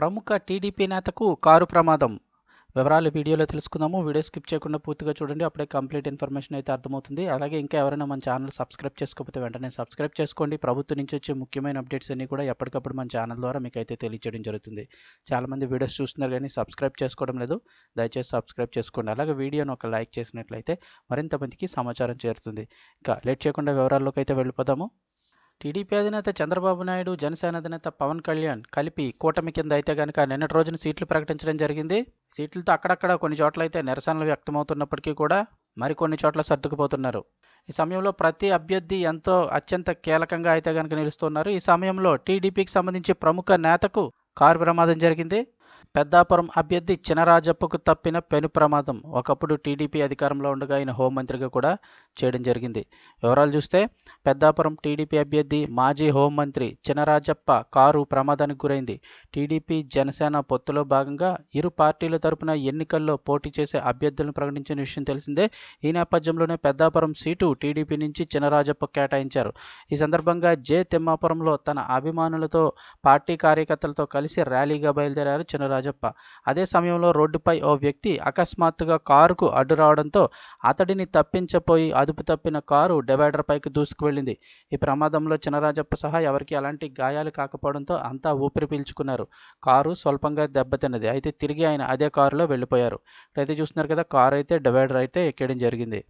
ప్రముఖ TDP నేతకు car ప్రమాదం. వివరాలు వీడియోలో తెలుసుకుందాము. వీడియో స్కిప్ చేయకుండా పూర్తిగా చూడండి. అప్పుడే కంప్లీట్ ఇన్ఫర్మేషన్ అయితే అర్థమవుతుంది. అలాగే ఇంకా ఎవరైనా మన ఛానల్ సబ్స్క్రైబ్ చేసుకోకపోతే వెంటనే సబ్స్క్రైబ్ చేసుకోండి. ప్రభుత్వం నుంచి వచ్చే ముఖ్యమైన అప్డేట్స్ అన్ని కూడా ఎప్పటికప్పుడు మన ఛానల్ ద్వారా మీకు అయితే తెలియజేయడం జరుగుతుంది. చాలామంది వీడియోస్ చూస్తున్నారు కానీ సబ్స్క్రైబ్ చేసుకోవడం లేదు. దయచేసి సబ్స్క్రైబ్ చేసుకోండి. అలాగే వీడియోను ఒక లైక్ చేసినట్లయితే మరింత మందికి సమాచారం చేరుతుంది. ఇంకా లేట్ చేయకుండా వివరాల్లోకి అయితే వెళ్ళిపోదాము. టీడీపీ అధినేత చంద్రబాబు నాయుడు జనసేన అధినేత పవన్ కళ్యాణ్ కలిపి కూటమి కింద అయితే కనుక నిన్నటి రోజున సీట్లు ప్రకటించడం జరిగింది. సీట్లతో అక్కడక్కడ కొన్ని చోట్ల అయితే నిరసనలు వ్యక్తమవుతున్నప్పటికీ కూడా మరికొన్ని చోట్ల సర్దుకుపోతున్నారు. ఈ సమయంలో ప్రతి అభ్యర్థి ఎంతో అత్యంత కీలకంగా అయితే కనుక నిలుస్తున్నారు. ఈ సమయంలో టీడీపీకి సంబంధించి ప్రముఖ నేతకు కారు ప్రమాదం జరిగింది. పెద్దాపురం అభ్యర్థి చినరాజప్పకు తప్పిన పెను ప్రమాదం. ఒకప్పుడు టీడీపీ అధికారంలో ఉండగా ఆయన హోంమంత్రిగా కూడా చేయడం జరిగింది. వివరాలు చూస్తే పెద్దాపురం టీడీపీ అభ్యర్థి మాజీ హోంమంత్రి చినరాజప్ప కారు ప్రమాదానికి గురైంది. టీడీపీ జనసేన పొత్తులో భాగంగా ఇరు పార్టీల తరపున ఎన్నికల్లో పోటీ చేసే అభ్యర్థులను ప్రకటించిన విషయం తెలిసిందే. ఈ నేపథ్యంలోనే పెద్దాపురం సీటు టీడీపీ నుంచి చినరాజప్ప కేటాయించారు. ఈ సందర్భంగా జే తిమ్మాపురంలో తన అభిమానులతో పార్టీ కార్యకర్తలతో కలిసి ర్యాలీగా బయలుదేరారు చినరాజప్ప. రాజప్ప. అదే సమయంలో రోడ్డుపై ఓ వ్యక్తి అకస్మాత్తుగా కారుకు అడ్డు రావడంతో అతడిని తప్పించపోయి అదుపు తప్పిన కారు డివైడర్ పైకి దూసుకు వెళ్ళింది ఈ ప్రమాదంలో చినరాజప్ప సహా ఎవరికి ఎలాంటి గాయాలు కాకపోవడంతో అంతా ఊపిరి పీల్చుకున్నారు. కారు స్వల్పంగా దెబ్బతిన్నది. అయితే తిరిగి ఆయన అదే కారులో వెళ్ళిపోయారు. అయితే చూస్తున్నారు కదా కారు అయితే డివైడర్ అయితే ఎక్కడం జరిగింది.